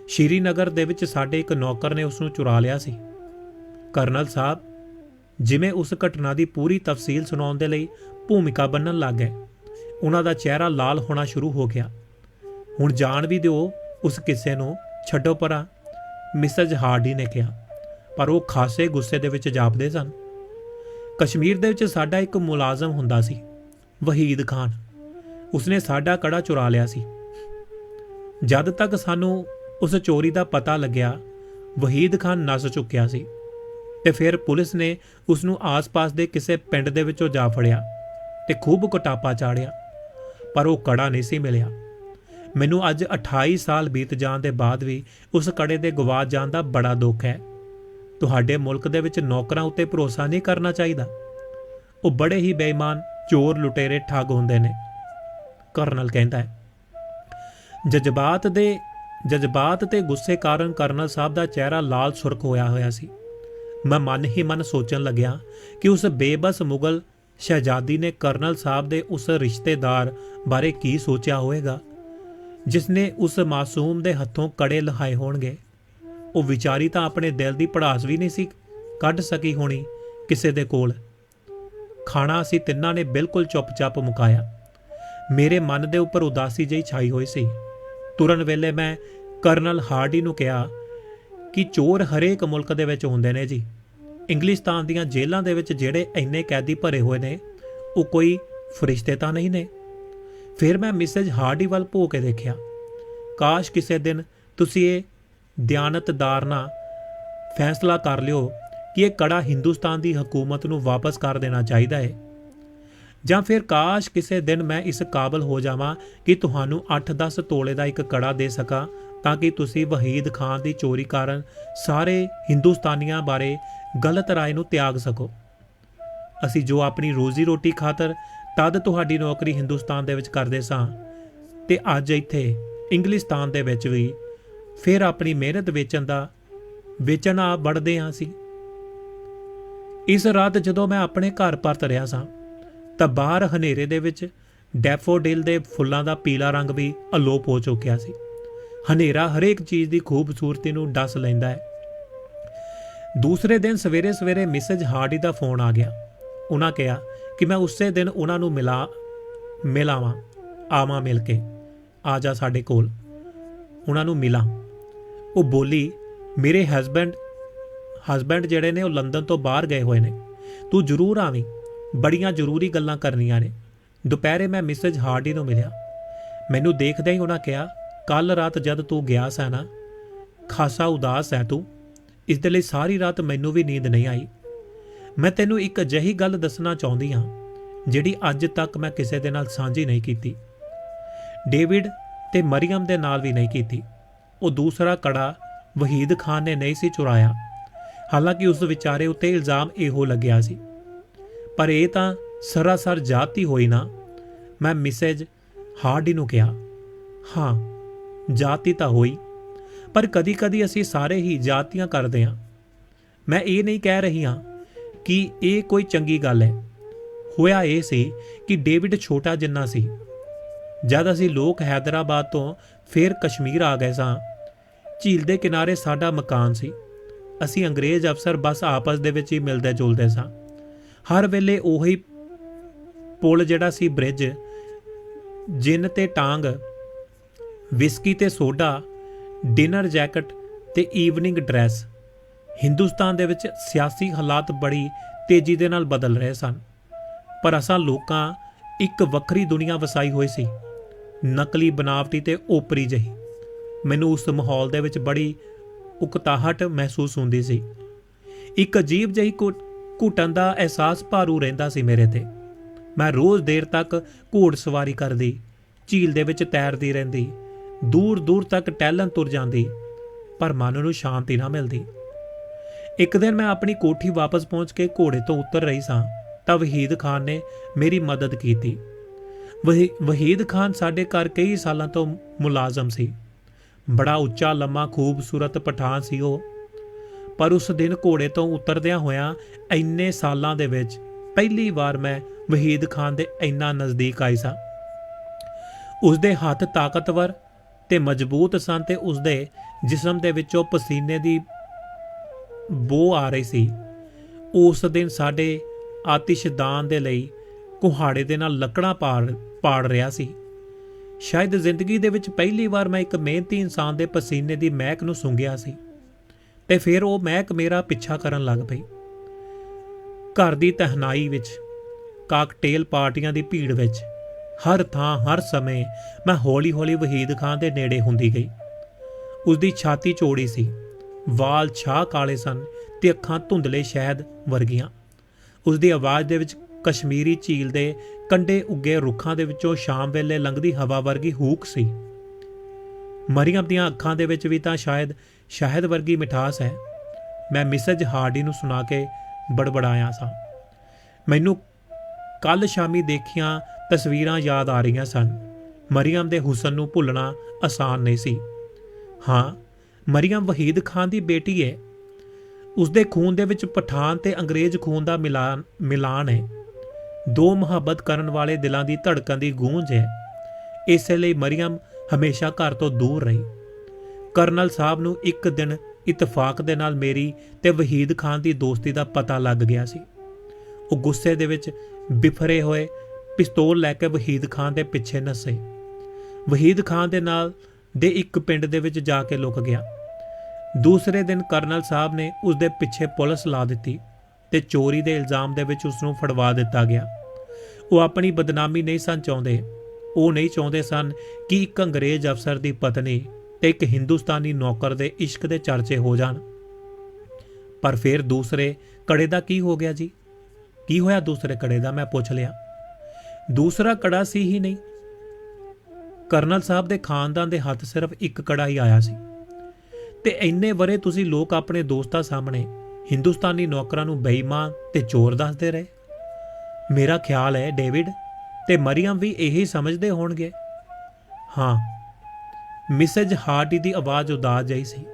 ਸ਼੍ਰੀਨਗਰ ਦੇ ਵਿੱਚ ਸਾਡੇ ਇੱਕ ਨੌਕਰ ਨੇ ਉਸ ਨੂੰ ਚੁਰਾ ਲਿਆ ਸੀ। ਕਰਨਲ ਸਾਹਿਬ, ਜਿਵੇਂ ਉਸ ਘਟਨਾ ਦੀ ਪੂਰੀ ਤਫਸੀਲ ਸੁਣਾਉਣ ਦੇ ਲਈ ਭੂਮਿਕਾ ਬੰਨਣ ਲੱਗ ਗਏ, ਉਹਨਾਂ ਦਾ ਚਿਹਰਾ ਲਾਲ ਹੋਣਾ ਸ਼ੁਰੂ ਹੋ ਗਿਆ। ਹੁਣ ਜਾਣ ਵੀ ਦਿਓ ਉਸ ਕਿੱਸੇ ਨੂੰ, ਛੱਡੋ ਪਰਾਂ। ਮਿਸਜ ਹਾਰਡੀ ਨੇ ਕਿਹਾ, ਪਰ ਉਹ ਖਾਸੇ ਗੁੱਸੇ ਦੇ ਵਿੱਚ ਜਾਪਦੇ ਸਨ। ਕਸ਼ਮੀਰ ਦੇ ਵਿੱਚ ਸਾਡਾ ਇੱਕ ਮੁਲਾਜ਼ਮ ਹੁੰਦਾ ਸੀ, ਵਹੀਦ ਖਾਨ। ਉਸਨੇ ਸਾਡਾ ਕੜਾ ਚੁਰਾ ਲਿਆ ਸੀ। ਜਦ ਤੱਕ ਸਾਨੂੰ ਉਸ ਚੋਰੀ ਦਾ ਪਤਾ ਲੱਗਿਆ, ਵਹੀਦ ਖਾਨ ਨਸ ਚੁੱਕਿਆ ਸੀ ਤੇ ਫਿਰ ਪੁਲਿਸ ਨੇ ਉਸ ਨੂੰ ਆਸ-ਪਾਸ ਦੇ ਕਿਸੇ ਪਿੰਡ ਦੇ ਵਿੱਚੋਂ ਜਾ ਫੜਿਆ ਤੇ ਖੂਬ ਕਟਾਪਾ ਚਾੜਿਆ, ਪਰ ਉਹ ਕੜਾ ਨਹੀਂ ਸੀ ਮਿਲਿਆ। ਮੈਨੂੰ ਅੱਜ 28 ਸਾਲ ਬੀਤ ਜਾਣ ਦੇ ਬਾਅਦ ਵੀ ਉਸ ਕੜੇ ਦੇ ਗਵਾ ਜਾਣ ਦਾ ਬੜਾ ਦੁੱਖ ਹੈ। ਤੁਹਾਡੇ ਮੁਲਕ ਦੇ ਵਿੱਚ ਨੌਕਰਾਂ ਉੱਤੇ ਭਰੋਸਾ ਨਹੀਂ ਕਰਨਾ ਚਾਹੀਦਾ। ਉਹ ਬੜੇ ਹੀ ਬੇਈਮਾਨ, ਚੋਰ ਲੁਟੇਰੇ ਠੱਗ ਹੁੰਦੇ ਨੇ। ਕਰਨਲ ਕਹਿੰਦਾ ਹੈ, ਜਜ਼ਬਾਤ ਦੇ, ਜਜ਼ਬਾਤ ਤੇ ਗੁੱਸੇ ਕਾਰਨ ਕਰਨਲ ਸਾਹਿਬ ਦਾ ਚਿਹਰਾ ਲਾਲ ਸੁਰਖ ਹੋਇਆ ਹੋਇਆ ਸੀ। ਮੈਂ ਮਨ ਹੀ ਮਨ ਸੋਚਣ ਲੱਗਿਆ ਕਿ ਉਸ ਬੇਬਸ ਮੁਗਲ ਸ਼ਹਿਜ਼ਾਦੀ ਨੇ ਕਰਨਲ ਸਾਹਿਬ ਦੇ ਉਸ ਰਿਸ਼ਤੇਦਾਰ ਬਾਰੇ ਕੀ ਸੋਚਿਆ ਹੋਵੇਗਾ। ਜਿਸ ਨੇ ਉਸ ਮਾਸੂਮ ਦੇ ਹੱਥੋਂ ਕੜੇ ਲਹਾਏ ਹੋਣਗੇ। ਉਹ ਵਿਚਾਰੀ ਤਾਂ ਆਪਣੇ ਦਿਲ ਦੀ ਪੜਾਸ ਵੀ ਨਹੀਂ ਸੀ ਕੱਢ ਸਕੀ ਹੋਣੀ ਕਿਸੇ ਦੇ ਕੋਲ। ਖਾਣਾ ਅਸੀਂ ਤਿੰਨਾਂ ਨੇ ਬਿਲਕੁਲ ਚੁੱਪਚਾਪ ਮੁਕਾਇਆ। ਮੇਰੇ ਮਨ ਦੇ ਉੱਪਰ ਉਦਾਸੀ ਜਿਹੀ ਛਾਈ ਹੋਈ ਸੀ। ਤੁਰਨ ਵੇਲੇ ਮੈਂ ਕਰਨਲ ਹਾਰਡੀ ਨੂੰ ਕਿਹਾ ਕਿ ਚੋਰ ਹਰੇਕ ਮੁਲਕ ਦੇ ਵਿੱਚ ਹੁੰਦੇ ਨੇ ਜੀ। ਇੰਗਲਿਸਤਾਨ ਦੀਆਂ ਜੇਲ੍ਹਾਂ ਦੇ ਵਿੱਚ ਜਿਹੜੇ ਇੰਨੇ ਕੈਦੀ ਭਰੇ ਹੋਏ ਨੇ, ਉਹ ਕੋਈ ਫਰਿਸ਼ਤੇ ਤਾਂ ਨਹੀਂ ਨੇ? ਫਿਰ ਮੈਂ ਮਿਸੇਜ ਹਾਰਡੀ ਵੱਲ ਭੋ ਕੇ ਦੇਖਿਆ ਕਾਸ਼ ਕਿਸੇ ਦਿਨ ਤੁਸੀਂ ਇਹ ਦਿਆਨਤਦਾਰ ਨਾਲ ਫੈਸਲਾ ਕਰ ਲਿਓ ਕਿ ਇਹ ਕੜਾ ਹਿੰਦੁਸਤਾਨ ਦੀ ਹਕੂਮਤ ਨੂੰ ਵਾਪਸ ਕਰ ਦੇਣਾ ਚਾਹੀਦਾ ਹੈ ਜਾਂ ਫਿਰ ਕਾਸ਼ ਕਿਸੇ ਦਿਨ ਮੈਂ ਇਸ ਕਾਬਲ ਹੋ ਜਾਵਾਂ ਕਿ ਤੁਹਾਨੂੰ 8-10 ਤੋਲੇ ਦਾ ਇੱਕ ਕੜਾ ਦੇ ਸਕਾਂ ਤਾਂ ਕਿ ਤੁਸੀਂ ਵਹੀਦ ਖਾਨ ਦੀ ਚੋਰੀ ਕਾਰਨ ਸਾਰੇ ਹਿੰਦੁਸਤਾਨੀਆਂ ਬਾਰੇ ਗਲਤ رائے ਨੂੰ ਤਿਆਗ ਸਕੋ ਅਸੀਂ ਜੋ ਆਪਣੀ ਰੋਜ਼ੀ ਰੋਟੀ ਖਾਤਰ ਤਦ ਤੁਹਾਡੀ ਨੌਕਰੀ ਹਿੰਦੁਸਤਾਨ ਦੇ ਵਿੱਚ ਕਰਦੇ ਸਾਂ ਤੇ ਅੱਜ ਇੱਥੇ ਇੰਗਲਿਸਤਾਨ ਦੇ ਵਿੱਚ ਵੀ ਫਿਰ ਆਪਣੀ ਮਿਹਨਤ ਵੇਚਣ ਦਾ, ਵੇਚਣ ਆ ਵੜਦੇ ਹਾਂ ਅਸੀਂ ਇਸ ਰਾਤ ਜਦੋਂ ਮੈਂ ਆਪਣੇ ਘਰ ਪਰਤ ਰਿਹਾ ਸਾਂ, ਤਾਂ ਬਾਹਰ ਹਨੇਰੇ ਦੇ ਵਿੱਚ ਡੈਫੋਡਿਲ ਦੇ ਫੁੱਲਾਂ ਦਾ ਪੀਲਾ ਰੰਗ ਵੀ ਅਲੋਪ ਹੋ ਚੁੱਕਿਆ ਸੀ। ਹਨੇਰਾ ਹਰੇਕ ਚੀਜ਼ ਦੀ ਖੂਬਸੂਰਤੀ ਨੂੰ ਡਸ ਲੈਂਦਾ ਹੈ। ਦੂਸਰੇ ਦਿਨ ਸਵੇਰੇ ਸਵੇਰੇ ਮਿਸਜ ਹਾਰਡੀ ਦਾ ਫੋਨ ਆ ਗਿਆ। ਉਹਨਾਂ ਕਿਹਾ ਕਿ ਮੈਂ ਉਸੇ ਦਿਨ ਉਹਨਾਂ ਨੂੰ ਮਿਲਾ, ਮਿਲਾਵਾਂ, ਆਵਾਂ ਮਿਲ ਕੇ। ਆ ਜਾ ਸਾਡੇ ਕੋਲ। ਉਹਨਾਂ ਨੂੰ ਮਿਲਾਂ। ਉਹ ਬੋਲੀ, ਮੇਰੇ ਹਸਬੰਡ ਹਸਬੰਡ ਜਿਹੜੇ ਨੇ ਉਹ ਲੰਡਨ ਤੋਂ ਬਾਹਰ ਗਏ ਹੋਏ ਨੇ। ਤੂੰ ਜ਼ਰੂਰ ਆਵੀਂ। ਬੜੀਆਂ ਜ਼ਰੂਰੀ ਗੱਲਾਂ ਕਰਨੀਆਂ ਨੇ। ਦੁਪਹਿਰੇ ਮੈਂ ਮਿਸਜ ਹਾਰਡੀ ਨੂੰ ਮਿਲਿਆ। ਮੈਨੂੰ ਦੇਖਦਿਆਂ ਹੀ ਉਹਨਾਂ ਕਿਹਾ ਕੱਲ ਰਾਤ ਜਦ ਤੂੰ ਗਿਆ ਸਾ ਨਾ, ਖਾਸਾ ਉਦਾਸ ਹੈ ਤੂੰ। ਇਸ ਦੇ ਲਈ ਸਾਰੀ ਰਾਤ ਮੈਨੂੰ ਵੀ ਨੀਂਦ ਨਹੀਂ ਆਈ। ਮੈਂ ਤੈਨੂੰ ਇੱਕ ਅਜਿਹੀ ਗੱਲ ਦੱਸਣਾ ਚਾਹੁੰਦੀ ਹਾਂ, ਜਿਹੜੀ ਅੱਜ ਤੱਕ ਮੈਂ ਕਿਸੇ ਦੇ ਨਾਲ ਸਾਂਝੀ ਨਹੀਂ ਕੀਤੀ। ਡੇਵਿਡ ਤੇ ਮਰੀਮ ਦੇ ਨਾਲ ਵੀ ਨਹੀਂ ਕੀਤੀ। ਉਹ ਦੂਸਰਾ ਕੜਾ ਵਹੀਦ ਖਾਨ ਨੇ ਨਹੀਂ ਸੀ ਚੁਰਾਇਆ। ਹਾਲਾਂਕਿ ਉਸ ਵਿਚਾਰੇ ਉੱਤੇ ਇਲਜ਼ਾਮ ਇਹੋ ਲੱਗਿਆ ਸੀ। ਪਰ ਇਹ ਤਾਂ ਸਰਾਸਰ ਜਾਤੀ ਹੋਈ ਨਾ, ਮੈਂ ਮਿਸੇਜ ਹਾਰਡੀ ਨੂੰ ਕਿਹਾ। ਹਾਂ, ਜਾਤੀ ਤਾਂ ਹੋਈ, ਪਰ ਕਦੀ-ਕਦੀ ਅਸੀਂ ਸਾਰੇ ਹੀ ਜਾਤੀਆਂ ਕਰਦੇ ਹਾਂ। ਮੈਂ ਇਹ ਨਹੀਂ ਕਹਿ ਰਹੀ ਹਾਂ ਕਿ ਇਹ ਕੋਈ ਚੰਗੀ ਗੱਲ ਹੈ। ਹੋਇਆ ਇਹ ਸੀ ਕਿ ਡੇਵਿਡ ਛੋਟਾ ਜਿੰਨਾ ਸੀ। ਜਦ ਅਸੀਂ ਲੋਕ ਹైదరాబాద్ ਤੋਂ ਫੇਰ ਕਸ਼ਮੀਰ ਆ ਗਏ ਸਾਂ, ਝੀਲ ਦੇ ਕਿਨਾਰੇ ਸਾਡਾ ਮਕਾਨ ਸੀ। ਅਸੀਂ ਅੰਗਰੇਜ਼ ਅਫਸਰ ਬਸ ਆਪਸ ਦੇ ਵਿੱਚ ਹੀ ਮਿਲਦੇ ਜੁਲਦੇ ਸਾਂ। ਹਰ ਵੇਲੇ ਉਹੀ ਪੁਲ ਜਿਹੜਾ ਸੀ ਬ੍ਰਿਜ, ਜਿੰਨ ਤੇ ਟਾਂਗ, ਵਿਸਕੀ ਤੇ ਸੋਡਾ, ਡਿਨਰ ਜੈਕਟ ਤੇ ਈਵਨਿੰਗ ਡਰੈਸ। ਹਿੰਦੁਸਤਾਨ ਦੇ ਵਿੱਚ ਸਿਆਸੀ ਹਾਲਾਤ ਬੜੀ ਤੇਜ਼ੀ ਦੇ ਨਾਲ ਬਦਲ ਰਹੇ ਸਨ। ਪਰ ਅਸਾਂ ਲੋਕਾਂ ਇੱਕ ਵੱਖਰੀ ਦੁਨੀਆ ਵਸਾਈ ਹੋਈ ਸੀ। ਨਕਲੀ ਬਨਾਵਟੀ ਤੇ ਓਪਰੀ ਜਹੀ। ਮੈਨੂੰ ਉਸ ਮਾਹੌਲ ਦੇ ਵਿੱਚ ਬੜੀ ਉਕਤਾਹਟ ਮਹਿਸੂਸ ਹੁੰਦੀ ਸੀ। ਇੱਕ ਅਜੀਬ ਜਿਹੀ ਘੁਟਨ ਦਾ ਅਹਿਸਾਸ ਭਾਰੂ ਰਹਿੰਦਾ ਸੀ ਮੇਰੇ ਤੇ। ਮੈਂ ਰੋਜ਼ ਦੇਰ ਤੱਕ ਘੋੜ ਸਵਾਰੀ ਕਰਦੀ, ਝੀਲ ਦੇ ਵਿੱਚ ਤੈਰਦੀ ਰਹਿੰਦੀ ਦੂਰ ਦੂਰ ਤੱਕ ਟਹਿਲਣ ਤੁਰ ਜਾਂਦੀ, ਪਰ ਮਨ ਨੂੰ ਸ਼ਾਂਤੀ ਨਾ ਮਿਲਦੀ। ਇੱਕ ਦਿਨ ਮੈਂ ਆਪਣੀ ਕੋਠੀ ਵਾਪਸ ਪਹੁੰਚ ਕੇ ਘੋੜੇ ਤੋਂ ਉਤਰ ਰਹੀ ਸਾਂ, ਤਾਂ ਵਹੀਦ ਖਾਨ ਨੇ ਮੇਰੀ ਮਦਦ ਕੀਤੀ। ਵਹੀ- ਵਹੀਦ ਖਾਨ ਸਾਡੇ ਘਰ ਕਈ ਸਾਲਾਂ ਤੋਂ ਮੁਲਾਜ਼ਮ ਸੀ। ਬੜਾ ਉੱਚਾ, ਲੰਮਾ, ਖੂਬਸੂਰਤ ਪਠਾਨ ਸੀ ਉਹ। ਪਰ ਉਸ ਦਿਨ ਘੋੜੇ ਤੋਂ ਉਤਰਦਿਆਂ ਹੋਇਆਂ ਇੰਨੇ ਸਾਲਾਂ ਦੇ ਵਿੱਚ ਪਹਿਲੀ ਵਾਰ ਮੈਂ ਵਹੀਦ ਖਾਨ ਦੇ ਇੰਨਾ ਨਜ਼ਦੀਕ ਆਈ ਸਾਂ। ਉਸ ਦੇ ਹੱਥ ਤਾਕਤਵਰ ਤੇ ਮਜ਼ਬੂਤ ਸਨ ਤੇ ਉਸ ਦੇ ਜਿਸਮ ਦੇ ਵਿੱਚੋਂ ਪਸੀਨੇ ਦੀ ਬੋ ਆ ਰਹੀ ਸੀ। ਉਸ ਦਿਨ ਸਾਡੇ ਆਤਿਸ਼ਦਾਨ ਦੇ ਲਈ ਕੁਹਾੜੇ ਦੇ ਨਾਲ ਲੱਕੜਾਂ ਪਾੜ ਪਾੜ ਰਿਹਾ ਸੀ। ਸ਼ਾਇਦ ਜ਼ਿੰਦਗੀ ਦੇ ਵਿੱਚ ਪਹਿਲੀ ਵਾਰ ਮੈਂ ਇੱਕ ਮਿਹਨਤੀ ਇਨਸਾਨ ਦੇ ਪਸੀਨੇ ਦੀ ਮਹਿਕ ਨੂੰ ਸੁੰਘਿਆ ਸੀ ਤੇ ਫਿਰ ਉਹ ਮਹਿਕ ਮੇਰਾ ਪਿੱਛਾ ਕਰਨ ਲੱਗ ਪਈ। ਘਰ ਦੀ ਤਹਿਨਾਈ ਵਿੱਚ, ਕਾਕਟੇਲ ਪਾਰਟੀਆਂ ਦੀ ਭੀੜ ਵਿੱਚ, ਹਰ ਥਾਂ, ਹਰ ਸਮੇਂ ਮੈਂ ਹੌਲੀ-ਹੌਲੀ ਵਹੀਦ ਖਾਨ ਦੇ ਨੇੜੇ ਹੁੰਦੀ ਗਈ। ਉਸ ਦੀ ਛਾਤੀ ਚੌੜੀ ਸੀ। ਵਾਲ ਛਾਹ ਕਾਲੇ ਸਨ ਤੇ ਅੱਖਾਂ ਧੁੰਦਲੇ ਸ਼ਹਿਦ ਵਰਗੀਆਂ। ਉਸ ਦੀ ਆਵਾਜ਼ ਦੇ ਵਿੱਚ ਕਸ਼ਮੀਰੀ ਝੀਲ ਦੇ ਕੰਡੇ ਉੱਗੇ ਰੁੱਖਾਂ ਦੇ ਵਿੱਚੋਂ ਸ਼ਾਮ ਵੇਲੇ ਲੰਘਦੀ ਹਵਾ ਵਰਗੀ ਹੂਕ ਸੀ। ਮਰੀਮ ਦੀਆਂ ਅੱਖਾਂ ਦੇ ਵਿੱਚ ਵੀ ਤਾਂ ਸ਼ਾਇਦ ਸ਼ਹਿਦ ਵਰਗੀ ਮਿਠਾਸ ਹੈ। ਮੈਂ ਮਿਸਜ ਹਾਰਡੀ ਨੂੰ ਸੁਣਾ ਕੇ ਬੜਬੜਾਇਆ ਸਾਂ। ਮੈਨੂੰ ਕੱਲ ਸ਼ਾਮੀ ਦੇਖੀਆਂ ਤਸਵੀਰਾਂ ਯਾਦ ਆ ਰਹੀਆਂ ਸਨ। ਮਰੀਮ ਦੇ ਹੁਸਨ ਨੂੰ ਭੁੱਲਣਾ ਆਸਾਨ ਨਹੀਂ ਸੀ। ਹਾਂ ਮਰੀਮ ਵਹੀਦ ਖਾਨ ਦੀ ਬੇਟੀ ਹੈ। ਉਸ ਦੇ ਖੂਨ ਦੇ ਵਿੱਚ ਪਠਾਨ ਤੇ ਅੰਗਰੇਜ਼ ਖੂਨ ਦਾ ਮਿਲਾਨ ਮਿਲਾਨ ਹੈ। ਦੋ ਮੁਹੱਬਤ ਕਰਨ ਵਾਲੇ ਦਿਲਾਂ ਦੀ ਧੜਕਣ ਦੀ ਗੂੰਜ ਹੈ। ਇਸੇ ਲਈ ਮਰੀਮ ਹਮੇਸ਼ਾ ਘਰ ਤੋਂ ਦੂਰ ਰਹੀ। ਕਰਨਲ ਸਾਹਿਬ ਨੂੰ ਇੱਕ ਦਿਨ ਇਤਫਾਕ ਦੇ ਨਾਲ ਮੇਰੀ ਤੇ ਵਹੀਦ ਖਾਨ ਦੀ ਦੋਸਤੀ ਦਾ ਪਤਾ ਲੱਗ ਗਿਆ ਸੀ। ਉਹ ਗੁੱਸੇ ਦੇ ਵਿੱਚ ਬਿਫਰੇ ਹੋਏ, ਪਿਸਤੌਲ ਲੈ ਕੇ ਵਹੀਦ ਖਾਨ ਦੇ ਪਿੱਛੇ ਨੱਸੇ। ਵਹੀਦ ਖਾਨ ਦੇ ਨਾਲ ਦੇ ਇੱਕ ਪਿੰਡ ਦੇ ਵਿੱਚ ਜਾ ਕੇ ਲੁਕ ਗਿਆ। ਦੂਸਰੇ ਦਿਨ ਕਰਨਲ ਸਾਹਿਬ ਨੇ ਉਸ ਦੇ ਪਿੱਛੇ ਪੁਲਿਸ ਲਾ ਦਿੱਤੀ ਤੇ ਚੋਰੀ ਦੇ ਇਲਜ਼ਾਮ ਦੇ ਵਿੱਚ ਉਸ ਨੂੰ ਫੜਵਾ ਦਿੱਤਾ ਗਿਆ। ਉਹ ਆਪਣੀ ਬਦਨਾਮੀ ਨਹੀਂ ਸਨ ਚਾਹੁੰਦੇ। ਉਹ ਨਹੀਂ ਚਾਹੁੰਦੇ ਸਨ ਕਿ ਇੱਕ ਅੰਗਰੇਜ਼ ਅਫਸਰ ਦੀ ਪਤਨੀ ਤੇ ਇੱਕ ਹਿੰਦੁਸਤਾਨੀ ਨੌਕਰ ਦੇ ਇਸ਼ਕ ਦੇ ਚਰਚੇ ਹੋ ਜਾਣ। ਪਰ ਫਿਰ ਦੂਸਰੇ, ਕੜੇ ਦਾ ਕੀ ਹੋ ਗਿਆ ਜੀ? ਕੀ ਹੋਇਆ ਦੂਸਰੇ ਕੜੇ ਦਾ? ਮੈਂ ਪੁੱਛ ਲਿਆ। ਦੂਸਰਾ ਕੜਾ ਸੀ ਹੀ ਨਹੀਂ। ਕਰਨਲ ਸਾਹਿਬ ਦੇ ਖਾਨਦਾਨ ਦੇ ਹੱਥ ਸਿਰਫ ਇੱਕ ਕੜਾ ਹੀ ਆਇਆ ਸੀ। ਤੇ ਇੰਨੇ ਵਰੇ ਤੁਸੀਂ ਲੋਕ ਆਪਣੇ ਦੋਸਤਾਂ ਸਾਹਮਣੇ ਹਿੰਦੁਸਤਾਨੀ ਨੌਕਰਾਂ ਨੂੰ ਬੇਈਮਾਨ ਤੇ ਚੋਰ ਦੱਸਦੇ ਰਹੇ? ਮੇਰਾ ਖਿਆਲ ਹੈ ਡੇਵਿਡ, ਤੇ ਮਰੀਮ ਵੀ ਇਹੀ ਸਮਝਦੇ ਹੋਣਗੇ। ਹਾਂ, ਮਿਸਜ ਹਾਰਟੀ ਦੀ ਆਵਾਜ਼ ਉਦਾਸ ਜਿਹੀ ਸੀ।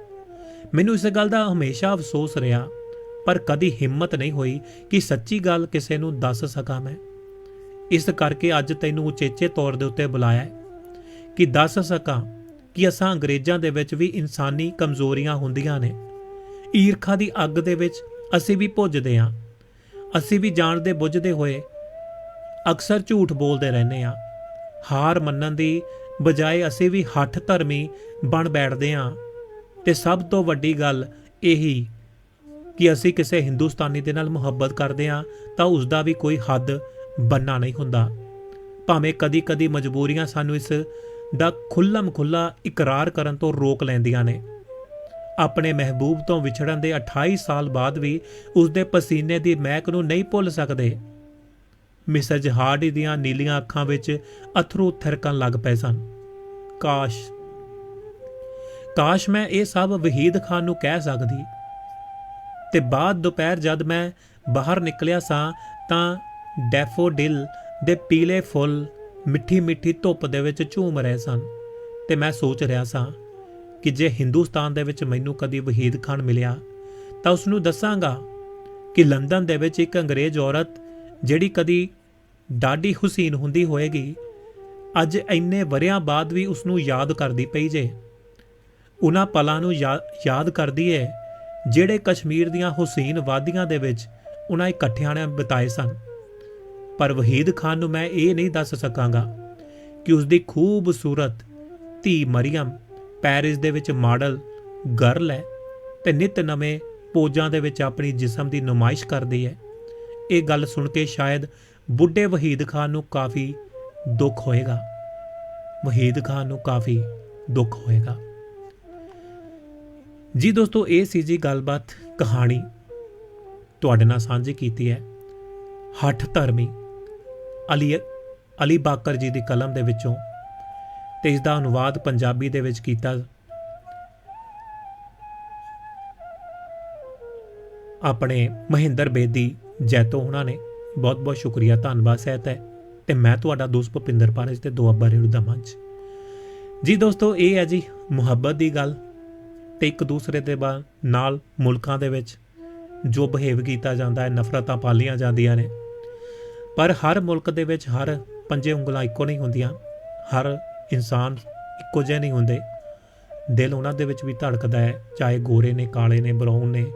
ਮੈਨੂੰ ਇਸ ਗੱਲ ਦਾ ਹਮੇਸ਼ਾ ਅਫਸੋਸ ਰਿਹਾ, ਪਰ ਕਦੀ ਹਿੰਮਤ ਨਹੀਂ ਹੋਈ ਕਿ ਸੱਚੀ ਗੱਲ ਕਿਸੇ ਨੂੰ ਦੱਸ ਸਕਾਂ ਮੈਂ। ਇਸ ਕਰਕੇ ਅੱਜ ਤੈਨੂੰ ਉਚੇਚੇ ਤੌਰ ਦੇ ਉੱਤੇ ਬੁਲਾਇਆ ਕਿ ਦੱਸ ਸਕਾਂ ਕਿ ਅਸਾਂ ਅੰਗਰੇਜ਼ਾਂ ਦੇ ਵਿੱਚ ਵੀ ਇਨਸਾਨੀ ਕਮਜ਼ੋਰੀਆਂ ਹੁੰਦੀਆਂ ਨੇ। ਈਰਖਾ ਦੀ ਅੱਗ ਦੇ ਵਿੱਚ ਅਸੀਂ ਵੀ ਭੁੱਜਦੇ ਹਾਂ। ਅਸੀਂ ਵੀ ਜਾਣਦੇ ਬੁੱਝਦੇ ਹੋਏ ਅਕਸਰ ਝੂਠ ਬੋਲਦੇ ਰਹਿੰਦੇ ਹਾਂ। ਹਾਰ ਮੰਨਣ ਦੀ ਬਜਾਏ ਅਸੀਂ ਵੀ ਹੱਠ ਧਰਮੀ ਬਣ ਬੈਠਦੇ ਹਾਂ। ਤੇ ਸਭ ਤੋਂ ਵੱਡੀ ਗੱਲ ਇਹੀ ਕਿ ਅਸੀਂ ਕਿਸੇ ਹਿੰਦੁਸਤਾਨੀ ਦੇ ਨਾਲ ਮੁਹੱਬਤ ਕਰਦੇ ਹਾਂ ਤਾਂ ਉਸ ਦਾ ਵੀ ਕੋਈ ਹੱਦ ਬੰਨਾ ਨਹੀਂ ਹੁੰਦਾ। ਭਾਵੇਂ ਕਦੀ-ਕਦੀ ਮਜਬੂਰੀਆਂ ਸਾਨੂੰ ਇਸ ਦਾ ਖੁੱਲਮ ਖੁੱਲਾ ਇਕਰਾਰ ਕਰਨ ਤੋਂ ਰੋਕ ਲੈਂਦੀਆਂ ਨੇ। ਆਪਣੇ ਮਹਿਬੂਬ ਤੋਂ ਵਿਛੜਨ ਦੇ 28 ਸਾਲ ਬਾਅਦ ਵੀ ਉਸ ਦੇ ਪਸੀਨੇ ਦੀ ਮਹਿਕ ਨੂੰ ਨਹੀਂ ਭੁੱਲ ਸਕਦੇ। ਮਿਸਜ ਹਾਰਡੀ ਦੀਆਂ ਨੀਲੀਆਂ ਅੱਖਾਂ ਵਿੱਚ ਅਥਰੂ ਥਿਰਕਣ ਲੱਗ ਪਏ ਸਨ। ਕਾਸ਼। ਕਾਸ਼ ਮੈਂ ਇਹ ਸਭ ਵਹੀਦ ਖਾਨ ਨੂੰ ਕਹਿ ਸਕਦੀ। ਤੇ ਬਾਅਦ ਦੁਪਹਿਰ ਜਦ ਮੈਂ ਬਾਹਰ ਨਿਕਲਿਆ ਸਾਂ ਤਾਂ ਡੈਫੋਡਿਲ ਦੇ ਪੀਲੇ ਫੁੱਲ ਮਿੱਠੀ ਮਿੱਠੀ ਧੁੱਪ ਦੇ ਵਿੱਚ ਝੂਮ ਰਹੇ ਸਨ ਤੇ ਮੈਂ ਸੋਚ ਰਿਹਾ ਸਾਂ ਕਿ ਜੇ ਹਿੰਦੁਸਤਾਨ ਦੇ ਵਿੱਚ ਮੈਨੂੰ ਕਦੀ ਵਹੀਦ ਖਾਨ ਮਿਲਿਆ, ਤਾਂ ਉਸ ਨੂੰ ਦੱਸਾਂਗਾ ਕਿ ਲੰਡਨ ਦੇ ਵਿੱਚ ਇੱਕ ਅੰਗਰੇਜ਼ ਔਰਤ ਜਿਹੜੀ ਕਦੀ ਡਾਡੀ ਹੁਸੈਨ ਹੁੰਦੀ ਹੋਏਗੀ, ਅੱਜ ਇੰਨੇ ਵਰਿਆਂ ਬਾਅਦ ਵੀ ਉਸ ਨੂੰ ਯਾਦ ਕਰਦੀ ਪਈ ਜੇ। ਉਹਨਾਂ ਪਲਾਂ ਨੂੰ ਯਾ- ਯਾਦ ਕਰਦੀ ਏ, ਜਿਹੜੇ ਕਸ਼ਮੀਰ ਦੀਆਂ ਹੁਸੈਨ ਵਾਦੀਆਂ ਦੇ ਵਿੱਚ ਉਹਨਾਂ ਇਕੱਠਿਆਂ ਨੇ ਬਿਤਾਏ ਸਨ। ਪਰ ਵਹੀਦ ਖਾਨ ਨੂੰ ਮੈਂ ਇਹ ਨਹੀਂ ਦੱਸ ਸਕਾਂਗਾ ਕਿ ਉਸ ਦੀ ਖੂਬਸੂਰਤ ਧੀ ਮਰੀਮ ਪੈਰਿਸ ਦੇ ਵਿੱਚ ਮਾਡਲ ਗਰਲ ਹੈ ਤੇ ਨਿਤ ਨਵੇਂ ਪੋਜਾਂ ਦੇ ਵਿੱਚ ਆਪਣੀ ਜਿਸਮ ਦੀ ਨੁਮਾਇਸ਼ ਕਰਦੀ ਹੈ। ਇਹ ਗੱਲ ਸੁਣ ਕੇ ਸ਼ਾਇਦ ਬੁੱਢੇ ਵਹੀਦ ਖਾਨ ਨੂੰ ਕਾਫੀ ਦੁੱਖ ਹੋਏਗਾ। ਵਹੀਦ ਖਾਨ ਨੂੰ ਕਾਫੀ ਦੁੱਖ ਹੋਏਗਾ। ਜੀ ਦੋਸਤੋ, ਇਹ ਸੀ ਜੀ ਗੱਲਬਾਤ ਕਹਾਣੀ ਤੁਹਾਡੇ ਨਾਲ ਸਾਂਝੀ ਕੀਤੀ ਹੈ। ਹੱਠ ਧਰਮੀ ਅਲੀ ਅਲੀ ਬਾਕਰ ਜੀ ਦੀ ਕਲਮ ਦੇ ਵਿੱਚੋਂ ਤੇ ਇਸ ਦਾ ਅਨੁਵਾਦ ਪੰਜਾਬੀ ਦੇ ਵਿੱਚ ਕੀਤਾ। ਆਪਣੇ ਮਹਿੰਦਰ ਬੇਦੀ, ਜੈਤੋ ਉਹਨਾਂ ਨੇ ਬਹੁਤ ਬਹੁਤ ਸ਼ੁਕਰੀਆ, ਧੰਨਵਾਦ ਸਹਿਤ ਹੈ। ਤੇ ਮੈਂ ਤੁਹਾਡਾ ਦੋਸਤ ਭੁਪਿੰਦਰ ਪਾਰਜ ਤੇ ਦੁਆਬਾ ਰੇੜੂ ਦਾ ਮੰਚ। ਜੀ ਦੋਸਤੋ, ਇਹ ਹੈ ਜੀ ਮੁਹੱਬਤ ਦੀ ਗੱਲ ਤੇ ਇੱਕ ਦੂਸਰੇ ਦੇ ਬਾ- ਨਾਲ ਮੁਲਕਾਂ ਦੇ ਵਿੱਚ ਜੋ ਬਿਹੇਵ ਕੀਤਾ ਜਾਂਦਾ ਹੈ, ਨਫ਼ਰਤਾਂ ਪਾਲੀਆਂ ਜਾਂਦੀਆਂ ਨੇ। ਪਰ ਹਰ ਮੁਲਕ ਦੇ ਵਿੱਚ ਹਰ ਪੰਜੇ ਉਂਗਲਾਂ ਇੱਕੋ ਨਹੀਂ ਹੁੰਦੀਆਂ। ਹਰ ਇਨਸਾਨ ਇੱਕੋ ਜਿਹੇ ਨਹੀਂ ਹੁੰਦੇ। ਦਿਲ ਉਹਨਾਂ ਦੇ ਵਿੱਚ ਵੀ ਧੜਕਦਾ ਹੈ, ਚਾਹੇ ਗੋਰੇ ਨੇ, ਕਾਲੇ ਨੇ, ਬਰਾਊਨ ਨੇ।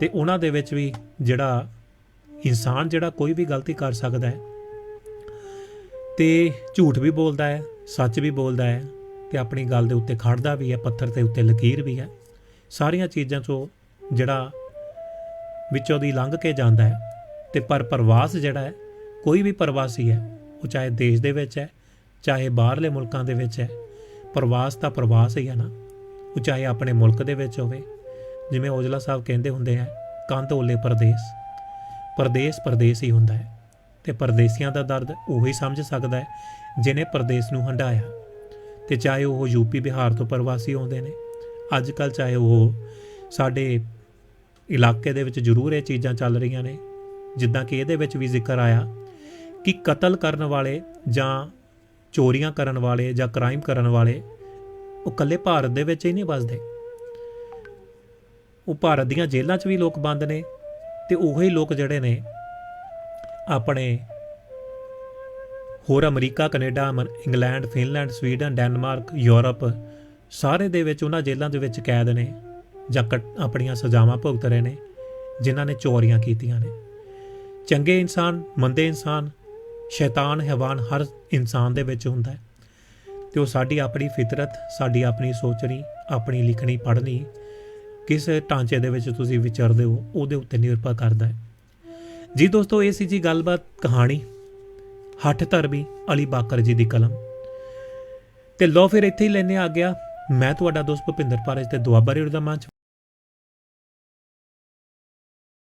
ਤੇ ਉਹਨਾਂ ਦੇ ਵਿੱਚ ਵੀ ਜਿਹੜਾ ਇਨਸਾਨ ਜਿਹੜਾ ਕੋਈ ਵੀ ਗਲਤੀ ਕਰ ਸਕਦਾ ਹੈ। ਤੇ ਝੂਠ ਵੀ ਬੋਲਦਾ ਹੈ, ਸੱਚ ਵੀ ਬੋਲਦਾ ਹੈ ਤੇ ਆਪਣੀ ਗੱਲ ਦੇ ਉੱਤੇ ਖੜਦਾ ਵੀ ਹੈ, ਪੱਥਰ ਦੇ ਉੱਤੇ ਲਕੀਰ ਵੀ ਹੈ। ਸਾਰੀਆਂ ਚੀਜ਼ਾਂ ਤੋਂ ਜਿਹੜਾ ਵਿੱਚੋਂ ਦੀ ਲੰਘ ਕੇ ਜਾਂਦਾ ਹੈ। ਤੇ ਪਰ ਪ੍ਰਵਾਸ ਜਿਹੜਾ ਹੈ, ਕੋਈ ਵੀ ਪ੍ਰਵਾਸੀ ਹੈ, ਉਹ ਚਾਹੇ ਦੇਸ਼ ਦੇ ਵਿੱਚ ਹੈ, ਚਾਹੇ ਬਾਹਰਲੇ ਮੁਲਕਾਂ ਦੇ ਵਿੱਚ ਹੈ, ਪ੍ਰਵਾਸ ਤਾਂ ਪ੍ਰਵਾਸ ਹੀ ਹੈ ਨਾ। ਉਹ ਚਾਹੇ ਆਪਣੇ ਮੁਲਕ ਦੇ ਵਿੱਚ ਹੋਵੇ, ਜਿਵੇਂ ਔਜਲਾ ਸਾਹਿਬ ਕਹਿੰਦੇ ਹੁੰਦੇ ਆ, ਕੰਧ ਓਲੇ ਪਰਦੇਸ। ਪਰਦੇਸ ਪਰਦੇਸ ਹੀ ਹੁੰਦਾ ਹੈ ਤੇ ਪਰਦੇਸੀਆਂ ਦਾ ਦਰਦ ਉਹੀ ਸਮਝ ਸਕਦਾ ਹੈ ਜਿਨੇ ਪਰਦੇਸ ਨੂੰ ਹੰਡਾਇਆ ਤੇ ਚਾਹੇ ਉਹ ਯੂਪੀ ਬਿਹਾਰ ਤੋਂ ਪ੍ਰਵਾਸੀ ਆਉਂਦੇ ਨੇ, ਅੱਜ ਕੱਲ ਚਾਹੇ ਉਹ ਸਾਡੇ ਇਲਾਕੇ ਦੇ ਵਿੱਚ ਜ਼ਰੂਰ ਇਹ ਚੀਜ਼ਾਂ ਚੱਲ ਰਹੀਆਂ ਨੇ ਜਿੱਦਾਂ ਕਿ ਇਹਦੇ ਵਿੱਚ ਵੀ ਜ਼ਿਕਰ ਆਇਆ ਕਿ ਕਤਲ ਕਰਨ ਵਾਲੇ ਜਾਂ ਚੋਰੀਆਂ ਕਰਨ ਵਾਲੇ ਜਾਂ ਕ੍ਰਾਈਮ ਕਰਨ ਵਾਲੇ, ਉਹ ਇਕੱਲੇ ਭਾਰਤ ਦੇ ਵਿੱਚ ਹੀ ਨਹੀਂ ਵੱਸਦੇ। ਉਹ ਭਾਰਤ ਦੀਆਂ ਜੇਲ੍ਹਾਂ 'ਚ ਵੀ ਲੋਕ ਬੰਦ ਨੇ ਤੇ ਉਹੀ ਲੋਕ ਜਿਹੜੇ ਨੇ ਆਪਣੇ ਹੋਰ ਅਮਰੀਕਾ, ਕੈਨੇਡਾ, ਅਮਰ- England, Finland, Sweden, Denmark, Europe ਸਾਰੇ ਦੇ ਵਿੱਚ ਉਹਨਾਂ ਜੇਲ੍ਹਾਂ ਦੇ ਵਿੱਚ ਕੈਦ ਨੇ ਜਾਂ ਕੱਟ- ਆਪਣੀਆਂ ਸਜ਼ਾਵਾਂ ਭੁਗਤ ਰਹੇ ਨੇ, ਜਿਨ੍ਹਾਂ ਨੇ ਚੋਰੀਆਂ ਕੀਤੀਆਂ ਨੇ। ਚੰਗੇ ਇਨਸਾਨ, ਮੰਦੇ ਇਨਸਾਨ, ਸ਼ੈਤਾਨ, ਹੈਵਾਨ ਹਰ ਇਨਸਾਨ ਦੇ ਵਿੱਚ ਹੁੰਦਾ ਹੈ। ਤੇ ਉਹ ਸਾਡੀ ਆਪਣੀ ਫਿਤਰਤ, ਸਾਡੀ ਆਪਣੀ ਸੋਚਣੀ, ਆਪਣੀ ਲਿਖਣੀ, ਪੜ੍ਹਨੀ ਕਿਸ ਢਾਂਚੇ ਦੇ ਵਿੱਚ ਤੁਸੀਂ ਵਿਚਰਦੇ ਹੋ, ਉਹਦੇ ਉੱਤੇ ਨਿਰਭਰ ਕਰਦਾ ਹੈ। ਜੀ ਦੋਸਤੋ, ਇਹ ਸੀ ਜੀ ਗੱਲਬਾਤ, ਕਹਾਣੀ, ਹੱਠ ਧਰਮੀ ਅਲੀ ਬਾਕਰ ਜੀ ਦੀ ਕਲਮ। ਤੇ ਲੋ ਫਿਰ ਇੱਥੇ ਹੀ ਲੈਨੇ ਆ। ਗਿਆ ਮੈਂ ਤੁਹਾਡਾ ਦੋਸਤ ਭੁਪਿੰਦਰ ਪਾਰਜ ਤੇ ਦੁਆਬਾ ਰੇਡ ਦਾ ਮੰਚ।